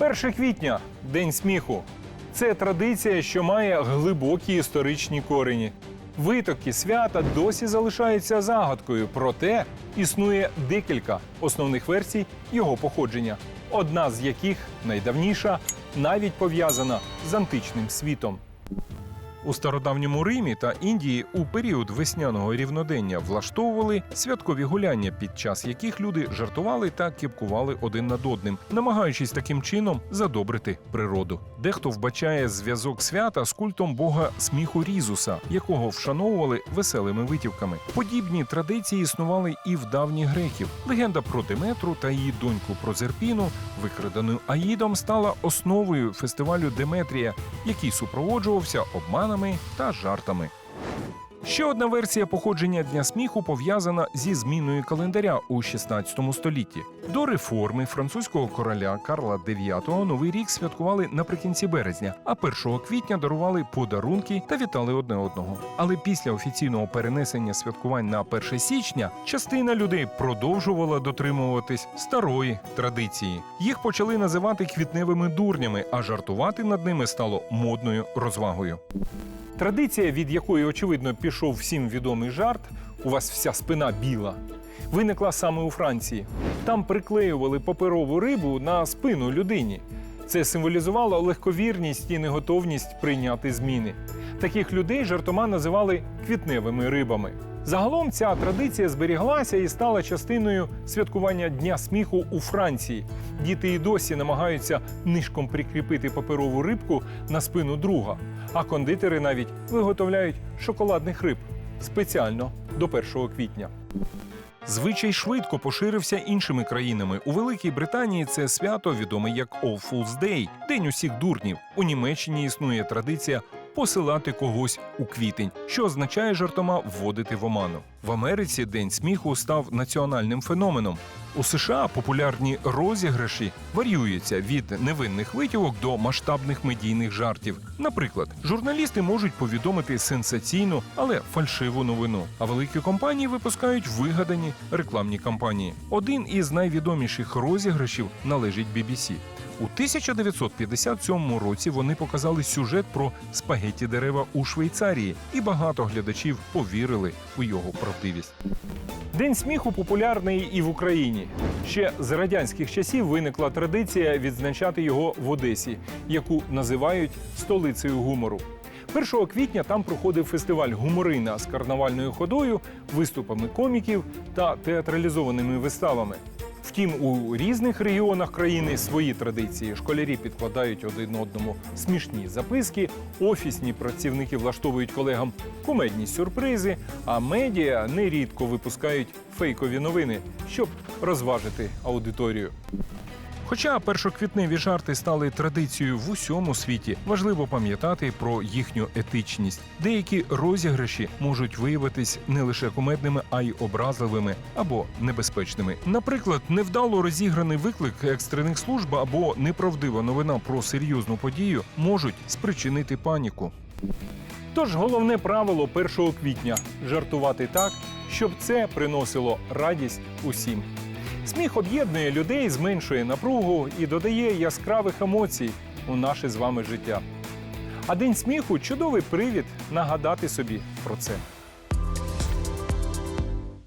1 квітня День сміху. Це традиція, що має глибокі історичні корені. Витоки свята досі залишаються загадкою, проте існує декілька основних версій його походження, одна з яких найдавніша, навіть пов'язана з античним світом. У стародавньому Римі та Індії у період весняного рівнодення влаштовували святкові гуляння, під час яких люди жартували та кіпкували один над одним, намагаючись таким чином задобрити природу. Дехто вбачає зв'язок свята з культом бога сміху Різуса, якого вшановували веселими витівками. Подібні традиції існували і в давніх греків. Легенда про Деметру та її доньку Прозерпіну, викрадену Аїдом, стала основою фестивалю Деметрія, який супроводжувався обманами та жартами. Ще одна версія походження Дня сміху пов'язана зі зміною календаря у 16 столітті. До реформи французького короля Карла IX новий рік святкували наприкінці березня, а 1 квітня дарували подарунки та вітали одне одного. Але після офіційного перенесення святкувань на 1 січня частина людей продовжувала дотримуватись старої традиції. Їх почали називати квітневими дурнями, а жартувати над ними стало модною розвагою. Традиція, від якої, очевидно, пішов всім відомий жарт, у вас вся спина біла, виникла саме у Франції. Там приклеювали паперову рибу на спину людині. Це символізувало легковірність і неготовність прийняти зміни. Таких людей жартома називали квітневими рибами. Загалом ця традиція зберіглася і стала частиною святкування Дня сміху у Франції. Діти і досі намагаються нишком прикріпити паперову рибку на спину друга, а кондитери навіть виготовляють шоколадних риб спеціально до 1 квітня. Звичай швидко поширився іншими країнами. У Великій Британії це свято відоме як All Fools Day – День усіх дурнів. У Німеччині існує традиція посилати когось у квітень, що означає жартома вводити в оману. В Америці День сміху став національним феноменом. У США популярні розіграші варіюються від невинних витівок до масштабних медійних жартів. Наприклад, журналісти можуть повідомити сенсаційну, але фальшиву новину. А великі компанії випускають вигадані рекламні кампанії. Один із найвідоміших розіграшів належить BBC. У 1957 році вони показали сюжет про спагетті дерева у Швейцарії, і багато глядачів повірили у його правдивість. День сміху популярний і в Україні. Ще з радянських часів виникла традиція відзначати його в Одесі, яку називають столицею гумору. 1 квітня там проходив фестиваль Гуморина з карнавальною ходою, виступами коміків та театралізованими виставами. Втім, у різних регіонах країни свої традиції. Школярі підкладають один одному смішні записки, офісні працівники влаштовують колегам кумедні сюрпризи, а медіа нерідко випускають фейкові новини, щоб розважити аудиторію. Хоча першоквітневі жарти стали традицією в усьому світі, важливо пам'ятати про їхню етичність. Деякі розіграші можуть виявитись не лише кумедними, а й образливими або небезпечними. Наприклад, невдало розіграний виклик екстрених служб або неправдива новина про серйозну подію можуть спричинити паніку. Тож головне правило 1 квітня жартувати так, щоб це приносило радість усім. Сміх об'єднує людей, зменшує напругу і додає яскравих емоцій у наше з вами життя. А день сміху чудовий привід нагадати собі про це.